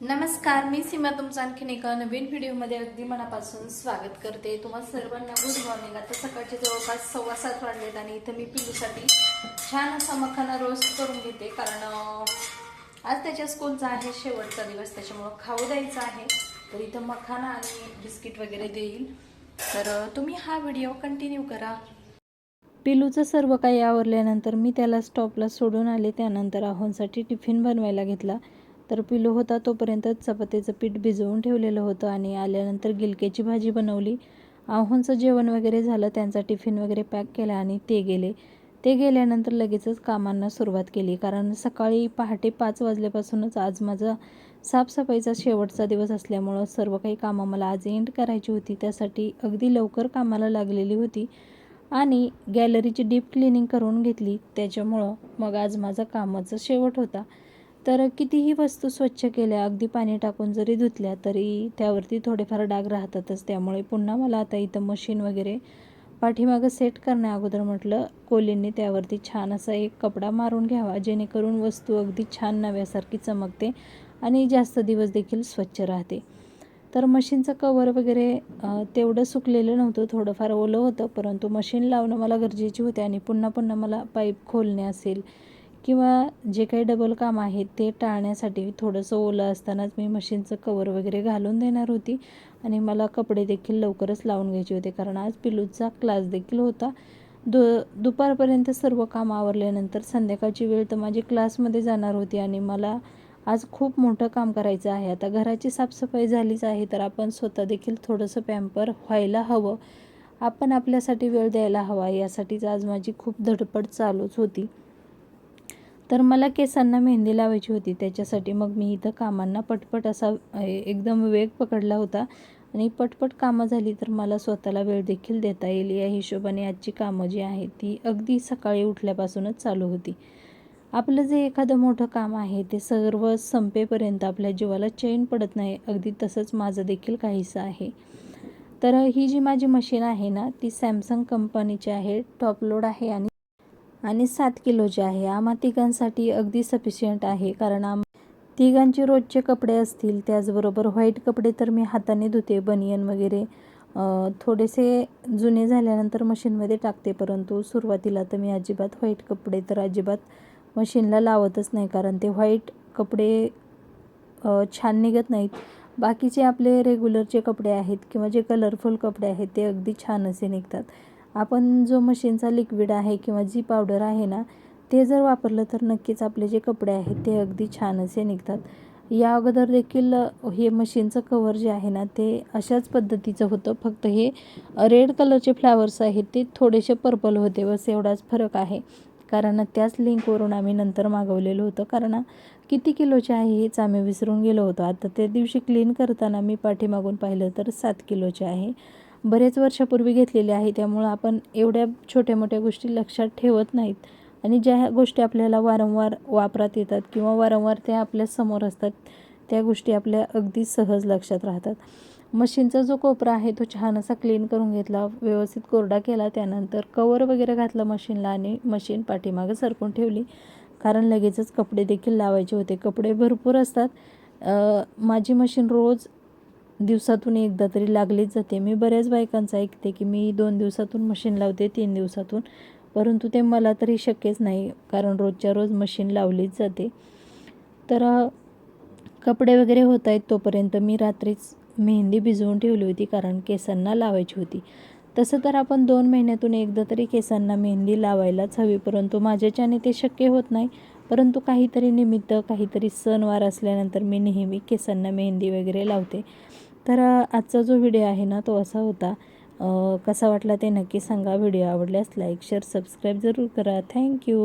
नमस्कार मी सीमा तुमचं आणखीन एका नवीन व्हिडिओमध्ये अगदी मनापासून स्वागत करते. तुम्हा सर्वांना गुड मॉर्निंग आता सकाळचे जवळपास सव्वा सात वाजलेत आणि इथं मी पिलूसाठी छान असा मखाना रोस्ट करून घेते. कारण आज त्याच्या स्कूलचा आहे शेवटचा दिवस त्याच्यामुळं खाऊ द्यायचा आहे. तर इथं मखाना आणि बिस्किट वगैरे देईल. तर तुम्ही हा व्हिडिओ कंटिन्यू करा. पिलूचं सर्व काही आवरल्यानंतर मी त्याला स्टॉपला सोडून आले. त्यानंतर आहोंसाठी टिफिन बनवायला घेतला. तर पिलो होता तोपर्यंत चपातीचं पीठ भिजवून ठेवलेलं होतं आणि आल्यानंतर गिलकेची भाजी बनवली. आहोंचं जेवण वगैरे झालं त्यांचा टिफिन वगैरे पॅक केला आणि ते गेले. ते गेल्यानंतर लगेचच कामांना सुरुवात केली कारण सकाळी पहाटे पाच वाजल्यापासूनच आज माझा साफसफाईचा शेवटचा दिवस असल्यामुळं सर्व काही कामं मला आज एंड करायची होती. त्यासाठी अगदी लवकर कामाला लागलेली होती आणि गॅलरीची डीप क्लिनिंग करून घेतली. त्याच्यामुळं मग आज माझा कामाचा शेवट होता. तर कितीही वस्तू स्वच्छ केल्या अगदी पाणी टाकून जरी धुतल्या तरी त्यावरती थोडेफार डाग राहतातच. त्यामुळे पुन्हा मला आता इथं मशीन वगैरे पाठीमागं सेट करण्या अगोदर म्हटलं कोलींनी त्यावरती छान असा एक कपडा मारून घ्यावा जेणेकरून वस्तू अगदी छान नव्यासारखी चमकते आणि जास्त दिवस देखील स्वच्छ राहते. तर मशीनचं कवर वगैरे तेवढं सुकलेलं नव्हतं थोडंफार ओलं होतं परंतु मशीन लावणं मला गरजेची होते आणि पुन्हा पुन्हा मला पाईप खोलणे असेल किंवा जे काही डबल काम आहे ते टाळण्यासाठी थोडंसं ओलं असतानाच मी मशीनचं कवर वगैरे घालून देणार होती. आणि मला कपडे देखील लवकरच लावून घ्यायचे होते कारण आज पिलूचा क्लास देखील होता. दु दुपारपर्यंत सर्व काम आवरल्यानंतर संध्याकाळची वेळ तर माझी क्लासमध्ये जाणार होती आणि मला आज खूप मोठं काम करायचं आहे. आता घराची साफसफाई झालीच आहे तर आपण स्वतः देखील थोडंसं पॅम्पर व्हायला हवं. आपण आपल्यासाठी वेळ द्यायला हवा यासाठीच आज माझी खूप धडपड चालूच होती. तर मला केसांना मेहंदी लावायची होती त्याच्यासाठी मग मी इथं कामांना पटपट असा एकदम वेग पकडला होता. आणि पटपट कामं झाली तर मला स्वतःला वेळ देखील देता येईल. या हिशोबाने आजची कामं जी आहेत ती अगदी सकाळी उठल्यापासूनच चालू होती. आपलं जे एखादं मोठं काम आहे ते सर्व संपेपर्यंत आपल्या जीवाला चैन पडत नाही अगदी तसंच माझं देखील काहीसं आहे. तर ही जी माझी मशीन आहे ना ती सॅमसंग कंपनीची आहे टॉप लोड आहे आणि आणि सात किलोची आहे आम्हा तिघांसाठी अगदी सफिशियंट आहे. कारण आम तिघांचे रोजचे कपडे असतील त्याचबरोबर व्हाईट कपडे तर मी हाताने धुते बनियन वगैरे. थोडेसे जुने झाल्यानंतर मशीनमध्ये टाकते परंतु सुरुवातीला तर मी अजिबात व्हाईट कपडे तर अजिबात मशीनला लावतच नाही कारण ते व्हाईट कपडे छान निघत नाहीत. बाकीचे आपले रेग्युलरचे कपडे आहेत किंवा जे कलरफुल कपडे आहेत ते अगदी छान असे निघतात. आपण जो मशीनचा लिक्विड आहे किंवा जी पावडर आहे ना ते जर वापरलं तर नक्कीच आपले जे कपडे आहेत ते अगदी छान असे निघतात. या अगोदर देखील हे मशीनचं कवर जे आहे ना ते अशाच पद्धतीचं होतं. फक्त हे रेड कलरचे फ्लावर्स आहेत ते थोडेसे पर्पल होते बस एवढाच फरक आहे. कारण त्याच लिंकवरून आम्ही नंतर मागवलेलं होतं. कारण किती किलोचे आहे हेच आम्ही विसरून गेलो होतो. आता त्या दिवशी क्लीन करताना मी पाठीमागून पाहिलं तर सात किलोचे आहे. बरेच वर्षापूर्वी घेतलेले आहे. त्यामुळं आपण एवढ्या छोट्या मोठ्या गोष्टी लक्षात ठेवत नाहीत. आणि ज्या गोष्टी आपल्याला वारंवार वापरात येतात किंवा वारंवार त्या आपल्यासमोर असतात त्या गोष्टी आपल्या अगदी सहज लक्षात राहतात. मशीनचा जो कोपरा आहे तो छान असा क्लीन करून घेतला व्यवस्थित कोरडा केला त्यानंतर कवर वगैरे घातलं मशीनला आणि मशीन पाठीमागं सरकून ठेवली. कारण लगेचच कपडे देखील लावायचे होते. कपडे भरपूर असतात. माझी मशीन रोज दिवसातून एकदा तरी लागलीच जाते. मी बऱ्याच बायकांचं ऐकते की मी दोन दिवसातून मशीन लावते तीन दिवसातून. परंतु ते मला तरी शक्यच नाही कारण रोजच्या रोज मशीन लावलीच जाते. तर कपडे वगैरे होत आहेत तोपर्यंत मी रात्रीच मेहंदी भिजवून ठेवली होती कारण केसांना लावायची होती. तसं तर आपण दोन महिन्यातून एकदा तरी केसांना मेहंदी लावायलाच हवी परंतु माझ्याच्याने ते शक्य होत नाही. परंतु काहीतरी निमित्त काहीतरी सणवार असल्यानंतर मी नेहमी केसांना मेहंदी वगैरे लावते. तर आजचा जो व्हिडिओ आहे ना तो असा होता. कसा वाटला ते नक्की सांगा. व्हिडिओ आवडल्यास लाईक शेअर सबस्क्राईब जरूर करा. थँक्यू